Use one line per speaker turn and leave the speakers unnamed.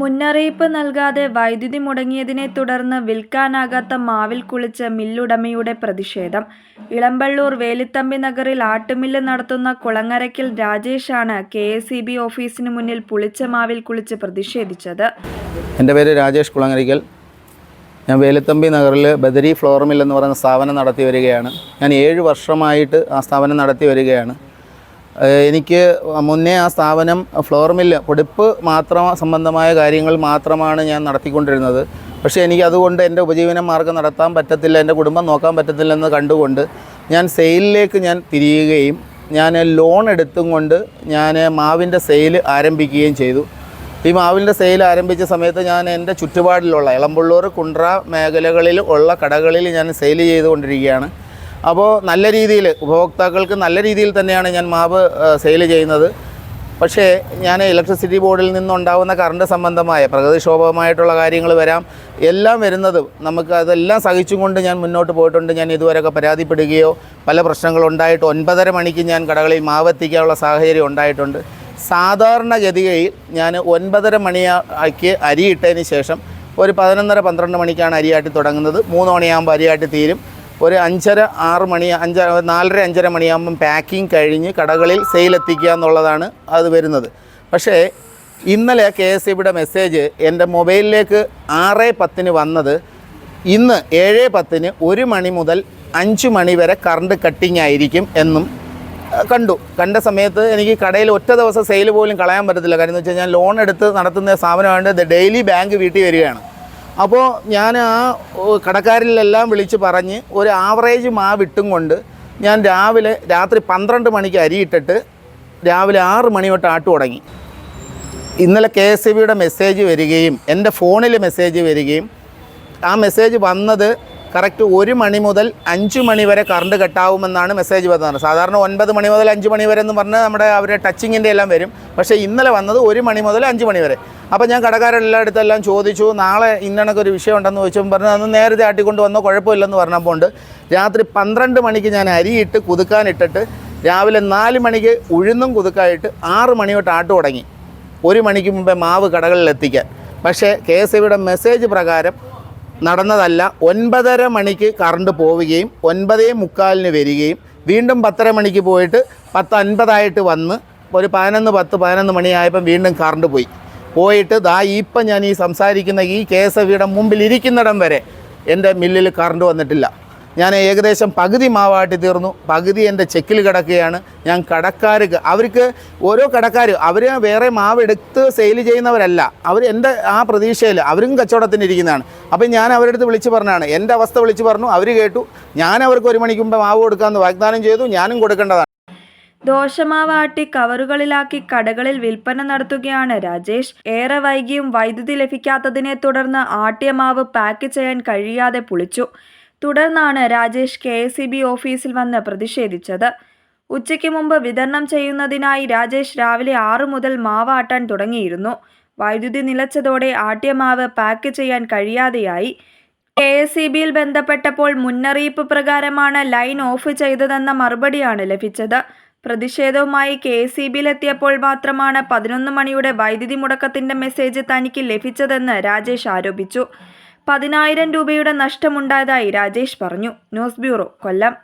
മുന്നറിയിപ്പ് നൽകാതെ വൈദ്യുതി മുടങ്ങിയതിനെ തുടർന്ന് വിൽക്കാനാകാത്ത മാവിൽ കുളിച്ച മില്ലുടമയുടെ പ്രതിഷേധം. ഇളമ്പള്ളൂർ വേലിത്തമ്പി നഗറിൽ ആട്ടുമില്ല് നടത്തുന്ന കുളങ്ങരയ്ക്കൽ രാജേഷാണ് കെഎസ്ഇബി ഓഫീസിന് മുന്നിൽ പുളിച്ച മാവിൽ കുളിച്ച് പ്രതിഷേധിച്ചത്.
എന്റെ പേര് രാജേഷ് കുളങ്ങരയ്ക്കൽ ഞാൻ വേലിത്തമ്പി നഗറിൽ ബദരി ഫ്ലോർ മിൽ പറയുന്ന സ്ഥാപനം നടത്തി വരികയാണ് ഞാൻ ഏഴ് വർഷമായിട്ട് ആ സ്ഥാപനം നടത്തി വരികയാണ് എനിക്ക് മുന്നേ ആ സ്ഥാപനം ഫ്ലോർ മില്ല് പൊടിപ്പ് മാത്രം സംബന്ധമായ കാര്യങ്ങൾ മാത്രമാണ് ഞാൻ നടത്തിക്കൊണ്ടിരുന്നത്. പക്ഷേ എനിക്ക് അതുകൊണ്ട് എന്റെ ഉപജീവന മാർഗം നടത്താൻ പറ്റത്തില്ല എന്റെ കുടുംബം നോക്കാൻ പറ്റത്തില്ലെന്ന് കണ്ടുകൊണ്ട് ഞാൻ സെയിലിലേക്ക് ഞാൻ തിരിയുകയും ഞാൻ ലോൺ എടുത്തും കൊണ്ട് ഞാൻ മാവിന്റെ സെയിൽ ആരംഭിക്കുകയും ചെയ്തു. ഈ മാവിന്റെ സെയിൽ ആരംഭിച്ച സമയത്ത് ഞാൻ എന്റെ ചുറ്റുപാടിലുള്ള ഇളമ്പുള്ളൂർ കുണ്ട്ര മേഖലകളിൽ ഉള്ള കടകളിൽ ഞാൻ സെയിൽ ചെയ്തുകൊണ്ടിരിക്കുകയാണ്. അപ്പോൾ നല്ല രീതിയിൽ ഉപഭോക്താക്കൾക്ക് നല്ല രീതിയിൽ തന്നെയാണ് ഞാൻ മാവ് സെയിൽ ചെയ്യുന്നത്. പക്ഷേ ഞാൻ ഇലക്ട്രിസിറ്റി ബോർഡിൽ നിന്നുണ്ടാകുന്ന കറണ്ട് സംബന്ധമായ പ്രകൃതിക്ഷോഭമായിട്ടുള്ള കാര്യങ്ങൾ വരാം. എല്ലാം വരുന്നത് നമുക്ക് അതെല്ലാം സഹിച്ചുകൊണ്ട് ഞാൻ മുന്നോട്ട് പോയിട്ടുണ്ട്. ഞാൻ ഇതുവരെയൊക്കെ പരാതിപ്പെടുകയോ പല പ്രശ്നങ്ങളുണ്ടായിട്ട് ഒൻപതര മണിക്ക് ഞാൻ കടകളിൽ മാവ് എത്തിക്കാനുള്ള സാഹചര്യം ഉണ്ടായിട്ടുണ്ട്. സാധാരണഗതിയിൽ ഞാൻ ഒൻപതര മണിയാക്കി അരിയിട്ടതിന് ശേഷം ഒരു പതിനൊന്നര പന്ത്രണ്ട് മണിക്കാണ് അരിയാട്ടി തുടങ്ങുന്നത്. മൂന്ന് മണിയാകുമ്പോൾ അരിയാട്ടി തീരും. ഒരു അഞ്ചര ആറ് മണി അഞ്ച നാലര അഞ്ചര മണിയാകുമ്പം പാക്കിംഗ് കഴിഞ്ഞ് കടകളിൽ സെയിൽ എത്തിക്കുക എന്നുള്ളതാണ് അത് വരുന്നത്. പക്ഷേ ഇന്നലെ കെ എസ് ഇ ബിയുടെ മെസ്സേജ് എന്റെ മൊബൈലിലേക്ക് ആറ് പത്തിന് വന്നത് ഇന്ന് ഏഴ് പത്തിന് ഒരു മണി മുതൽ അഞ്ച് മണി വരെ കറണ്ട് കട്ടിങ് ആയിരിക്കും എന്നും കണ്ടു. കണ്ട സമയത്ത് എനിക്ക് കടയിൽ ഒറ്റ ദിവസം സെയിൽ പോലും കളയാൻ പറ്റത്തില്ല. കാര്യം എന്ന് വെച്ചാൽ ഞാൻ ലോൺ എടുത്ത് നടത്തുന്ന സ്ഥാപനമായതുകൊണ്ട് ഡെയിലി ബാങ്ക് വീട്ടിൽ വരികയാണ്. അപ്പോൾ ഞാൻ ആ കടക്കാരിലെല്ലാം വിളിച്ച് പറഞ്ഞ് ഒരു ആവറേജ് മാവ് ഇട്ടും കൊണ്ട് ഞാൻ രാവിലെ രാത്രി പന്ത്രണ്ട് മണിക്ക് അരിയിട്ടിട്ട് രാവിലെ ആറ് മണി തൊട്ട് ആട്ടു തുടങ്ങി. ഇന്നലെ കെ എസ് ബിയുടെ മെസ്സേജ് വരികയും എന്റെ ഫോണിൽ മെസ്സേജ് വരികയും ആ മെസ്സേജ് വന്നത് കറക്റ്റ് ഒരു മണി മുതൽ അഞ്ച് മണി വരെ കറണ്ട് കട്ടാവുമെന്നാണ് മെസ്സേജ് വന്നത്. സാധാരണ ഒൻപത് മണി മുതൽ അഞ്ച് മണി വരെ എന്ന് പറഞ്ഞാൽ നമ്മുടെ അവരുടെ ടച്ചിങ്ങിന്റെ എല്ലാം വരും. പക്ഷേ ഇന്നലെ വന്നത് ഒരു മണി മുതൽ അഞ്ച് മണി വരെ. അപ്പോൾ ഞാൻ കടക്കാരെല്ലായിടത്തും എല്ലാം ചോദിച്ചു നാളെ ഇന്നണക്ക് ഒരു വിഷയം ഉണ്ടെന്ന് ചോദിച്ചപ്പോൾ പറഞ്ഞു അന്ന് നേരത്തെ ആട്ടിക്കൊണ്ട് വന്നോ കുഴപ്പമില്ലെന്ന് പറഞ്ഞപ്പോൾ ഉണ്ട് രാത്രി പന്ത്രണ്ട് മണിക്ക് ഞാൻ അരിയിട്ട് കുതുക്കാനിട്ടിട്ട് രാവിലെ നാല് മണിക്ക് ഉഴുന്നും കുതുക്കായിട്ട് ആറ് മണി തൊട്ട് ആട്ട് തുടങ്ങി. ഒരു മണിക്ക് മുമ്പേ മാവ് കടകളിൽ എത്തിക്കാൻ. പക്ഷേ കെ എസ് ബിയുടെ മെസ്സേജ് പ്രകാരം നടന്നതല്ല ഒൻപതര മണിക്ക് കറണ്ട് പോവുകയും ഒൻപതേ മുക്കാലിന് വരികയും വീണ്ടും പത്തര മണിക്ക് പോയിട്ട് പത്ത് അൻപതായിട്ട് വന്ന് ഒരു പതിനൊന്ന് പത്ത് പതിനൊന്ന് മണിയായപ്പം വീണ്ടും കറണ്ട് പോയി. പോയിട്ട് ദാ ഇപ്പം ഞാൻ ഈ സംസാരിക്കുന്ന ഈ കെ എസ് എഫ് ഇയുടെ മുമ്പിൽ ഇരിക്കുന്നിടം വരെ എന്റെ മില്ലിൽ കറണ്ട് വന്നിട്ടില്ല. ഞാൻ ഏകദേശം പകുതി മാവാട്ടി തീർന്നു. പകുതി എന്റെ ചെക്കിൽ കിടക്കുകയാണ്. ഞാൻ കടക്കാർക്ക് അവർക്ക് ഓരോ കടക്കാർ അവർ വേറെ മാവ് എടുത്ത് സെയിൽ ചെയ്യുന്നവരല്ല. അവർ എന്റെ ആ പ്രതീക്ഷയിൽ അവരും കച്ചവടത്തിന് ഇരിക്കുന്നതാണ്. അപ്പം ഞാൻ അവരുടെ അടുത്ത് വിളിച്ച് പറഞ്ഞാണ്. എന്റെ അവസ്ഥ വിളിച്ച് പറഞ്ഞു. അവർ കേട്ടു. ഞാൻ അവർക്ക് ഒരു മണിക്ക് മുമ്പ് മാവ് കൊടുക്കാമെന്ന് വാഗ്ദാനം ചെയ്തു. ഞാനും കൊടുക്കേണ്ടതാണ്.
ദോശമാവ് ആട്ടി കവറുകളിലാക്കി കടകളിൽ വിൽപ്പന നടത്തുകയാണ് രാജേഷ്. ഏറെ വൈകിയും വൈദ്യുതി ലഭിക്കാത്തതിനെ തുടർന്ന് ആട്ടിയ മാവ് പാക്ക് ചെയ്യാൻ കഴിയാതെ പുളിച്ചു. തുടർന്നാണ് രാജേഷ് കെ ഓഫീസിൽ വന്ന് പ്രതിഷേധിച്ചത്. ഉച്ചയ്ക്ക് മുമ്പ് വിതരണം ചെയ്യുന്നതിനായി രാജേഷ് രാവിലെ ആറ് മുതൽ മാവാട്ടാൻ തുടങ്ങിയിരുന്നു. വൈദ്യുതി നിലച്ചതോടെ ആട്ടിയ മാവ് പാക്ക് ചെയ്യാൻ കഴിയാതെയായി. കെ എസ് ഇ ബിയിൽ ബന്ധപ്പെട്ടപ്പോൾ മുന്നറിയിപ്പ് പ്രകാരമാണ് ലൈൻ ഓഫ് ചെയ്തതെന്ന മറുപടിയാണ് ലഭിച്ചത്. പ്രതിഷേധവുമായി കെ എസ് ഇ ബിയിലെത്തിയപ്പോൾ മാത്രമാണ് പതിനൊന്ന് മണിയുടെ വൈദ്യുതി മുടക്കത്തിന്റെ മെസ്സേജ് തനിക്ക് ലഭിച്ചതെന്ന് രാജേഷ് ആരോപിച്ചു. പതിനായിരം രൂപയുടെ നഷ്ടമുണ്ടായതായി രാജേഷ് പറഞ്ഞു. ന്യൂസ് ബ്യൂറോ കൊല്ലം